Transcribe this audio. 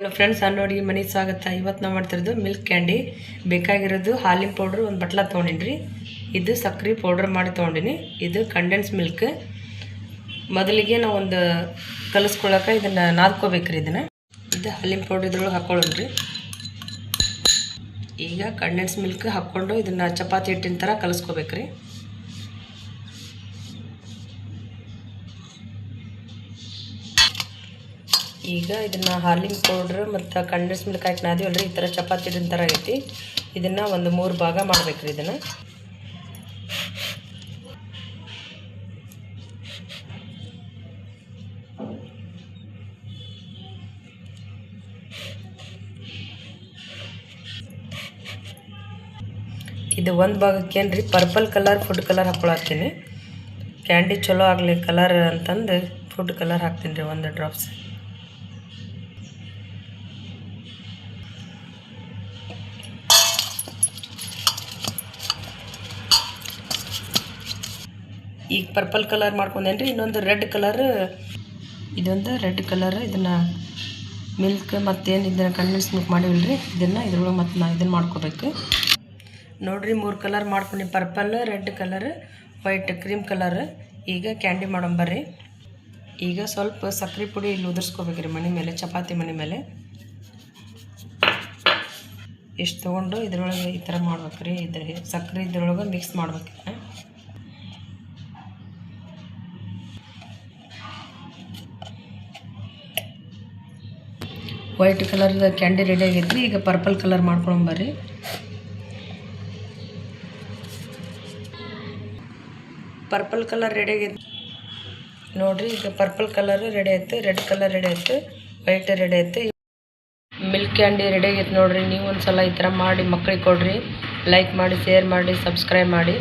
Hello friends ನೋಡಿ ಮನೆ ಸ್ವಾಗತ. ಇವತ್ತು ನಾವು ಮಾಡ್ತಿರೋದು ಮಿಲ್ಕ್ ಕ್ಯಾಂಡಿ ಬೇಕಾಗಿರೋದು ಹಾಲಿನ ಪೌಡ್ರ್ ಒಂದು ಬಟ್ಲ ತೊಗೊಂಡಿನಿ ಇದು ಸಕ್ಕರೆ ಪೌಡ್ರ್ ಮಾಡಿ ತೊಗೊಂಡಿನಿ. ಇದು ಕಂಡೆನ್ಸ್ ಮಿಲ್ಕ್ ಮೊದಲಿಗೆ ನಾವು ಒಂದು ಕಲಿಸ್ಕೊಳಕ್ಕೆ ಇದನ್ನು ನಾದ್ಕೋಬೇಕ್ರಿ ಇದನ್ನು. ಇದು ಹಾಲಿನ ಪೌಡ್ರ್ ಇದ್ರೊಳಗೆ ಹಾಕ್ಕೊಳ್ಳೋಣ್ರಿ ಈಗ ಕಂಡೆನ್ಸ್ ಮಿಲ್ಕ್ ಹಾಕ್ಕೊಂಡು ಇದನ್ನು ಚಪಾತಿ ಹಿಟ್ಟಿನ ಥರ ಕಲಿಸ್ಕೋಬೇಕ್ರಿ. ಈಗ ಇದನ್ನು ಹಾಲಿನ ಪೌಡ್ರ್ ಮತ್ತು ಕಂಡೆನ್ಸ್ ಮಿಲ್ಕ್ ಹಾಕಿ ನಾದಿವಲ್ರಿ ಈ ಥರ ಚಪಾತಿ ಥರ ಐತಿ. ಇದನ್ನು ಒಂದು ಮೂರು ಭಾಗ ಮಾಡ್ಬೇಕ್ರಿ ಇದನ್ನು. ಇದು ಒಂದು ಭಾಗಕ್ಕೆ ಏನ್ರಿ, ಪರ್ಪಲ್ ಕಲರ್, ಫುಡ್ ಕಲರ್ ಹಾಕ್ಕೊಳತ್ತೀನಿ ಕ್ಯಾಂಡಿ ಚಲೋ ಆಗಲಿ ಕಲರ್ ಅಂತಂದು, ಫುಡ್ ಕಲರ್ ಹಾಕ್ತೀನಿ ರೀ ಒಂದು ಡ್ರಾಪ್ಸ್. ಈಗ ಪರ್ಪಲ್ ಕಲರ್ ಮಾಡ್ಕೊಂಡೇನ್ರಿ, ಇನ್ನೊಂದು ರೆಡ್ ಕಲರ್ ಇದೊಂದು ರೆಡ್ ಕಲರ್ ಇದನ್ನು ಮಿಲ್ಕ್ ಮತ್ತೇನು ಇದನ್ನು ಕಂಡೆನ್ಸ್ ಮಿಲ್ಕ್ ಮಾಡಿವಲ್ರಿ. ಇದನ್ನು ಇದ್ರೊಳಗೆ ಮತ್ತು ನಾ ಇದನ್ನು ಮಾಡ್ಕೋಬೇಕು. ನೋಡಿರಿ ಮೂರು ಕಲರ್ ಮಾಡ್ಕೊಂಡು purple red colour white cream colour ಈಗ ಕ್ಯಾಂಡಿ ಮಾಡೋಂಬರ್ರಿ ಈಗ ಸ್ವಲ್ಪ ಸಕ್ಕರೆ ಪುಡಿ ಇಲ್ಲಿ ಉದುರ್ಸ್ಕೋಬೇಕ್ರಿ ಮನೆ ಮೇಲೆ, ಚಪಾತಿ ಮನೆ ಮೇಲೆ. ಇಷ್ಟು ತೊಗೊಂಡು ಇದ್ರೊಳಗೆ ಈ ಥರ ಮಾಡ್ಬೇಕ್ರಿ, ಇದ್ರ ಸಕ್ಕರೆ ಇದ್ರೊಳಗೆ ಮಿಕ್ಸ್ ಮಾಡ್ಬೇಕು ವೈಟ್ ಕಲರ್ ಕ್ಯಾಂಡಿ ರೆಡಿ ಆಗೈತ್ರಿ ಈಗ ಪರ್ಪಲ್ ಕಲರ್ ಮಾಡ್ಕೊಂಬರ್ರಿ ಪರ್ಪಲ್ ಕಲರ್ ರೆಡಿ ಆಗೈತಿ ನೋಡ್ರಿ, ಈಗ ಪರ್ಪಲ್ ಕಲರ್ ರೆಡಿ ಆಯ್ತು, ರೆಡ್ ಕಲರ್ ರೆಡಿ ಆಯ್ತು, ವೈಟ್ ರೆಡಿ ಆಯ್ತು. ಮಿಲ್ಕ್ ಕ್ಯಾಂಡಿ ರೆಡಿ ಆಗೈತೆ ನೋಡಿರಿ, ನೀವು ಒಂದು ಸಲ ಈ ಥರ ಮಾಡಿ ಮಕ್ಕಳಿಗೆ ಕೊಡ್ರಿ. ಲೈಕ್ ಮಾಡಿ, ಶೇರ್ ಮಾಡಿ, ಸಬ್ಸ್ಕ್ರೈಬ್ ಮಾಡಿ.